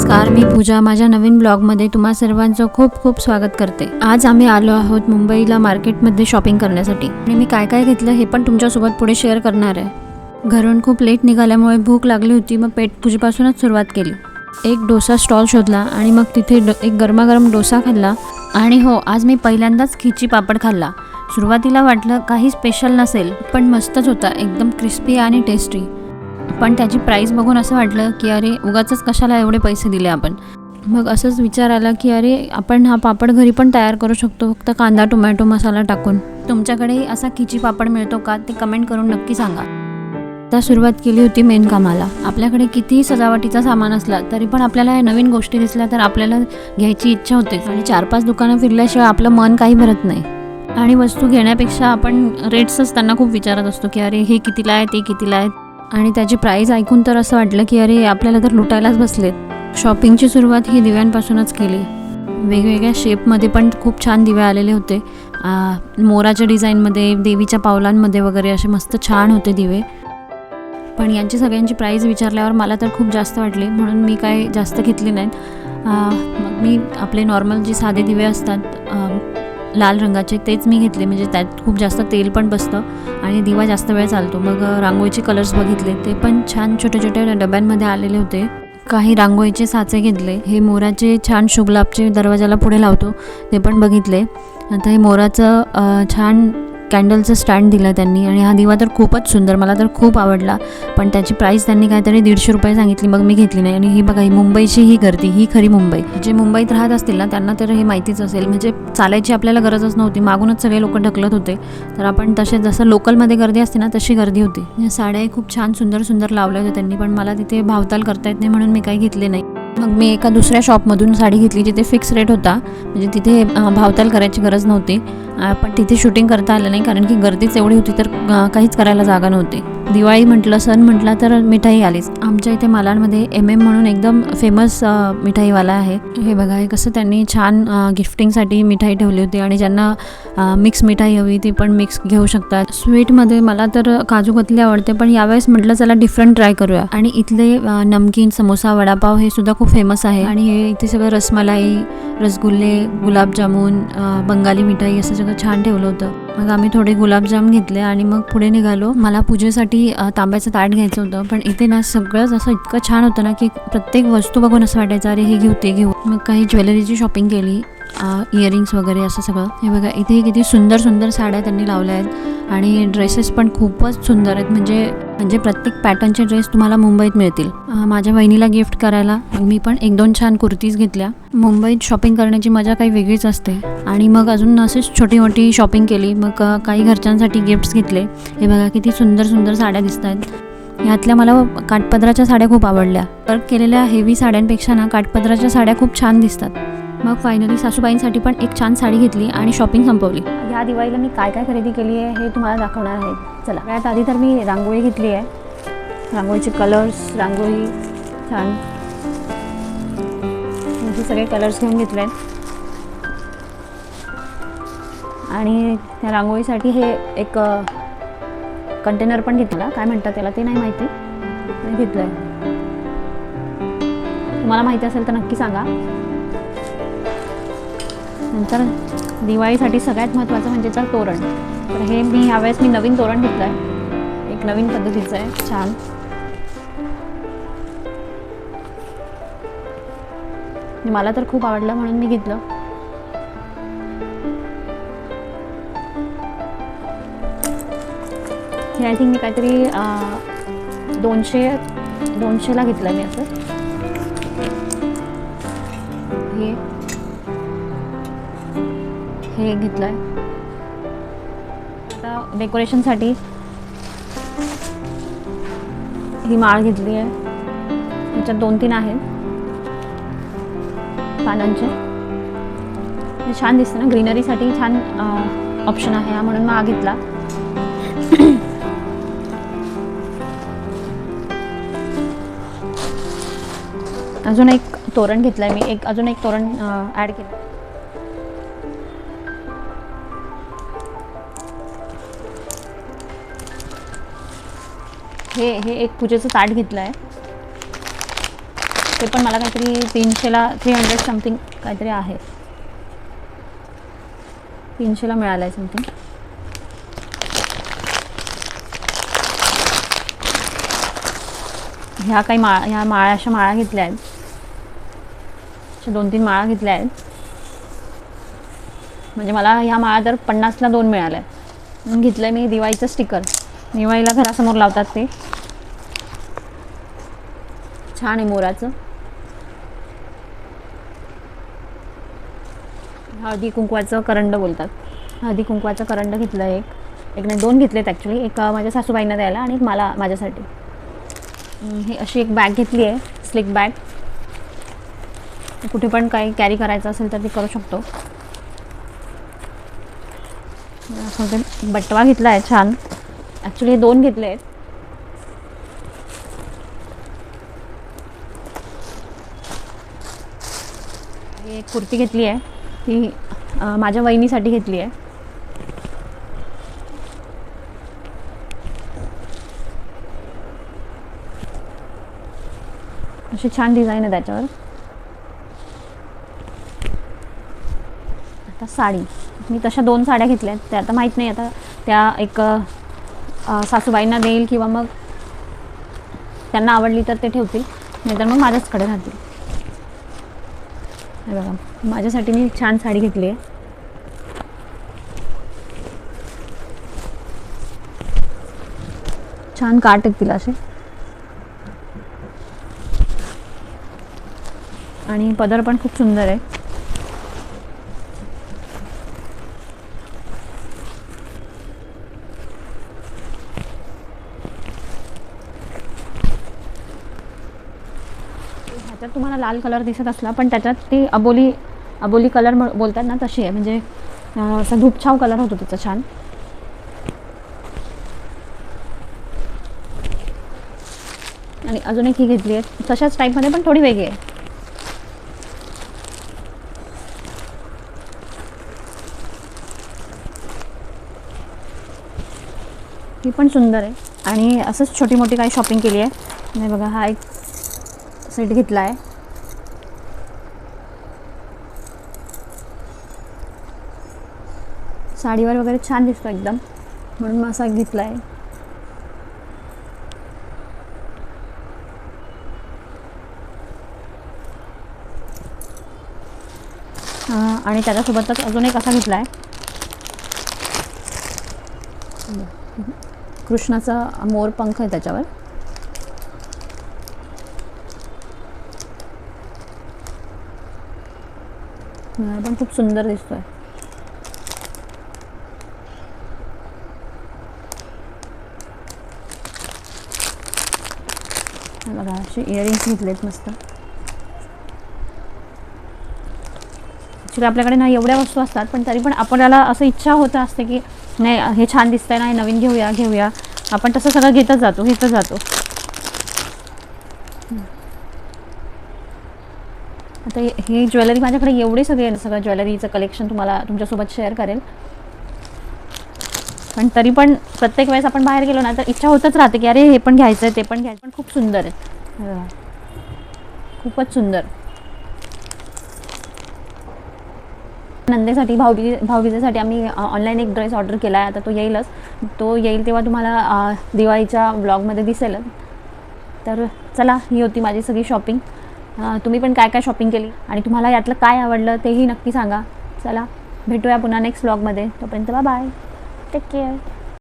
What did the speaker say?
नमस्कार मी पूजा. माझ्या नवीन ब्लॉगमध्ये तुम्हा सर्वांचं खूप खूप स्वागत करते. आज आम्ही आलो आहोत मुंबईला मार्केटमध्ये शॉपिंग करण्यासाठी. आणि मी काय काय घेतलं हे पण तुमच्यासोबत पुढे शेअर करणार आहे. घरून खूप लेट निघाल्यामुळे भूक लागली होती मग पेटपूजेपासूनच सुरुवात केली. एक डोसा स्टॉल शोधला आणि मग तिथे एक गरमागरम डोसा खाल्ला. आणि हो आज मी पहिल्यांदाच खिची पापड खाल्ला. सुरुवातीला वाटलं काही स्पेशल नसेल पण मस्तच होता. एकदम क्रिस्पी आणि टेस्टी पण त्याची प्राईस बघून असं वाटलं की अरे उगाच कशाला एवढे पैसे दिले आपण? मग असंच विचार आला की अरे आपण हा पापड घरी पण तयार करू शकतो फक्त कांदा टोमॅटो मसाला टाकून. तुमच्याकडे असा खिची पापड मिळतो का? ते कमेंट करून नक्की सांगा. आता सुरुवात केली होती मेन कामाला. आपल्याकडे कितीही सजावटीचा सामान असला तरी पण आपल्याला या नवीन गोष्टी दिसल्या तर आपल्याला घ्यायची इच्छा होते. आणि चार पाच दुकानं फिरल्याशिवाय आपलं मन काही भरत नाही. आणि वस्तू घेण्यापेक्षा आपण रेट्सच त्यांना खूप विचारत असतो की अरे हे कितीला आहे ते कितीला आहे? आणि त्याची प्राईज ऐकून तर असं वाटलं की अरे आपल्याला तर लुटायलाच बसलेत. शॉपिंगची सुरुवात ही दिव्यांपासूनच केली. वेगवेगळ्या शेपमध्ये पण खूप छान दिवे आलेले होते. मोराच्या डिझाईनमध्ये देवीच्या पावलांमध्ये वगैरे असे मस्त छान होते दिवे. पण यांची सगळ्यांची प्राईज विचारल्यावर मला तर खूप जास्त वाटली म्हणून मी काय जास्त घेतली नाहीत. मग मी आपले नॉर्मल जे साधे दिवे असतात लाल रंगाचे तेच मी घेतले. म्हणजे त्यात खूप जास्त तेल पण बसतं आणि दिवा जास्त वेळ चालतो. मग रांगोळीचे कलर्स बघितले. ते पण छान छोटे छोटे डब्यांमध्ये आलेले होते. काही रांगोळीचे साचे घेतले. हे मोराचे छान शुगलाबचे दरवाजाला पुढे लावतो. ते पण बघितले. आता हे मोराचं छान कॅन्डलचं स्टँड दिलं त्यांनी आणि हा दिवा तर खूपच सुंदर मला तर खूप आवडला. पण त्याची प्राईस त्यांनी काहीतरी दीडशे रुपये सांगितली मग मी घेतली नाही. आणि ही बघा ही मुंबईची ही गर्दी ही खरी मुंबई. जे मुंबईत राहत असतील ना त्यांना तर हे माहितीच असेल. म्हणजे चालायची आपल्याला गरजच नव्हती. मागूनच सगळे लोक ढकलत होते. तर आपण तसे जसं लोकलमध्ये गर्दी असते ना तशी गर्दी होती. साड्या साड्याही खूप छान सुंदर सुंदर लावल्या होत्या त्यांनी. पण मला तिथे भावताल करता येत नाही म्हणून मी काही घेतले नाही. मग मी एका दुसऱ्या शॉपमधून साडी घेतली जिथे फिक्स रेट होता. म्हणजे तिथे भावताल करायची गरज नव्हती. पण तिथे शूटिंग करता आलं नाही कारण की गर्दीच एवढी होती तर काहीच करायला जागा नव्हती. दिवाळी म्हटलं सण म्हटला तर मिठाई आलीच. आमच्या इथे मालाडमध्ये एम एम म्हणून एकदम फेमस मिठाईवाला आहे. हे बघा हे कसं त्यांनी छान गिफ्टिंगसाठी मिठाई ठेवली होती आणि ज्यांना मिक्स मिठाई हवी ती पण मिक्स घेऊ शकतात. स्वीटमध्ये मला तर काजू कतली आवडते पण यावेळेस म्हटलं चला डिफरंट ट्राय करूया. आणि इथले नमकीन समोसा वडापाव हे सुद्धा खूप फेमस आहे. आणि हे इथे सगळं रसमलाई रसगुल्ले गुलाबजामून बंगाली मिठाई असं सगळं छान ठेवलं होतं. मग आम्ही थोडे गुलाबजाम घेतले आणि मग पुढे निघालो. मला पूजेसाठी तांब्याचं ताट घ्यायचं होतं. पण इथे ना सगळंच असं इतकं छान होतं ना की प्रत्येक वस्तू बघून असं वाटायचं अरे हे घेऊ ते घेऊ. मग काही ज्वेलरीची शॉपिंग केली. इयरिंग्स वगैरे असं सगळं. हे बघा इथे किती सुंदर सुंदर साड्या त्यांनी लावल्या आहेत. आणि ड्रेसेस पण खूपच सुंदर आहेत. म्हणजे म्हणजे प्रत्येक पॅटर्नचे ड्रेस तुम्हाला मुंबईत मिळतील. माझ्या बहिणीला गिफ्ट करायला मी पण एक दोन छान कुर्तीज घेतल्या. मुंबईत शॉपिंग करण्याची मजा काही वेगळीच असते. आणि मग अजून असेच छोटी मोठी शॉपिंग केली. मग काही घरच्यांसाठी गिफ्ट्स घेतले. हे बघा किती सुंदर सुंदर साड्या दिसत आहेत. ह्यातल्या मला काठपदराच्या साड्या खूप आवडल्या. वर्क केलेल्या हेवी साड्यांपेक्षा ना काठपदराच्या साड्या खूप छान दिसतात. मग फायनली सासूबाईंसाठी पण एक छान साडी घेतली आणि शॉपिंग संपवली. ह्या दिवाळीला मी काय काय खरेदी केली आहे हे तुम्हाला दाखवणार आहे. चला. यात आधी तर मी रांगोळी घेतली आहे. रांगोळीचे कलर्स रांगोळी छान. हे सगळे कलर्स घेऊन घेतले. आहेत आणि त्या रांगोळीसाठी हे एक कंटेनर पण घेतला. काय म्हणतात त्याला? ते नाही माहिती. घेतलं आहे तुम्हाला माहिती असेल तर नक्की सांगा. नंतर दिवाळीसाठी सगळ्यात महत्त्वाचं म्हणजे तर तोरण. तर हे मी ह्यावेळेस मी नवीन तोरण घेतलं आहे एक नवीन पद्धतीचं आहे. छान. म्हणजे मला तर खूप आवडलं म्हणून मी घेतलं. हे आय थिंक मी काहीतरी दोनशे दोनशेला घेतलं मी असं. हे. हे घेतलं आहे आता डेकोरेशनसाठी ही माळ घेतली आहे. ह्याच्यात दोन तीन आहेत. पानांचे. छान दिसतं ना ग्रीनरीसाठी छान ऑप्शन आहे हा म्हणून माळ घेतला. अजून एक तोरण घेतलं आहे मी. एक अजून एक तोरण ॲड केलं हे हे एक पूजेचं ताट घेतलं आहे ते पण मला काहीतरी तीनशेला थ्री हंड्रेड समथिंग काहीतरी आहे. तीनशेला मिळालं आहे समथिंग ह्या काही माळा ह्या माळ्या अशा माळा घेतल्या आहेत अशा दोन तीन माळा घेतल्या आहेत म्हणजे मला ह्या माळा तर पन्नासला दोन मिळाल्या घेतलं आहे मी दिवाळीचं स्टिकर दिवाळीला घरासमोर लावतात ते. छान आहे मोराचं. हळदी कुंकवाचं करंड बोलतात. हळदी कुंकवाचं करंड घेतलं आहे एक. एक नाही दोन घेतलेत ॲक्च्युली एक माझ्या सासूबाईंना द्यायला आणि एक मला माझ्यासाठी. ही अशी एक बॅग घेतली आहे. स्लिक बॅग कुठे पण काही कॅरी करायचं असेल तर ते करू शकतो. बटवा घेतला आहे. छान. ॲक्च्युली हे दोन घेतले आहेत. एक कुर्ती घेतली आहे. ती माझ्या वहिनीसाठी घेतली आहे. अशी छान डिझाईन आहे त्याच्यावर. आता साडी. मी तशा दोन साड्या घेतल्या आहेत. त्या आता माहीत नाही. आता त्या एक सासूबाईंना देईल किंवा मग त्यांना आवडली तर ते ठेवतील. नाहीतर मग माझ्याचकडे राहतील. हे बघा माझ्यासाठी मी छान साडी घेतली आहे. छान काट येतील असे. आणि पदर पण खूप सुंदर आहे. जर तुम्हाला लाल कलर दिसत असला पण त्याच्यात ती अबोली अबोली कलर बोलतात ना तशी आहे. म्हणजे असा धूपछाव कलर होतो तिचा छान. आणि अजून एक ही घेतली आहे. तशाच टाईपमध्ये पण थोडी वेगळी आहे. ही पण सुंदर आहे. आणि असंच छोटी मोठी काही शॉपिंग केली आहे. नाही बघा हा एक सेट घेतला आहे साडीवर वगैरे छान दिसतो एकदम म्हणून मग असा घेतला आहे आणि त्याच्यासोबतच अजून एक असा घेतला आहे कृष्णाचा मोर पंख आहे त्याच्यावर. पण खूप सुंदर दिसतोय. बघा असे इयरिंग्स घेतलेत मस्त. ॲक्च्युली आपल्याकडे ना एवढ्या वस्तू असतात पण तरी पण आपल्याला असं इच्छा होत असते की नाही हे छान दिसतंय ना हे नवीन घेऊया घेऊया. आपण तसं सगळं घेतच जातो घेतच जातो. आता हे- ही ज्वेलरी माझ्याकडे एवढी सगळी आहे सगळं ज्वेलरीचं कलेक्शन तुम्हाला तुमच्यासोबत शेअर करेल. पण तरी पण प्रत्येक वेळेस आपण बाहेर गेलो ना तर इच्छा होतच राहते की अरे हे पण घ्यायचं आहे ते पण घ्यायचं पण खूप सुंदर आहे. खूपच सुंदर. नंदेसाठी भाऊबी भाऊबीजेसाठी आम्ही ऑनलाईन एक ड्रेस ऑर्डर केला आहे आता तो येईलच. तो येईल तेव्हा तुम्हाला दिवाळीच्या ब्लॉगमध्ये दिसेलच. तर चला ही होती माझी सगळी शॉपिंग तुम्ही पण काय काय शॉपिंग केली आणि तुम्हाला यातलं काय आवडलं तेही नक्की सांगा. चला भेटूया पुन्हा नेक्स्ट ब्लॉगमध्ये तोपर्यंत बाय टेक केअर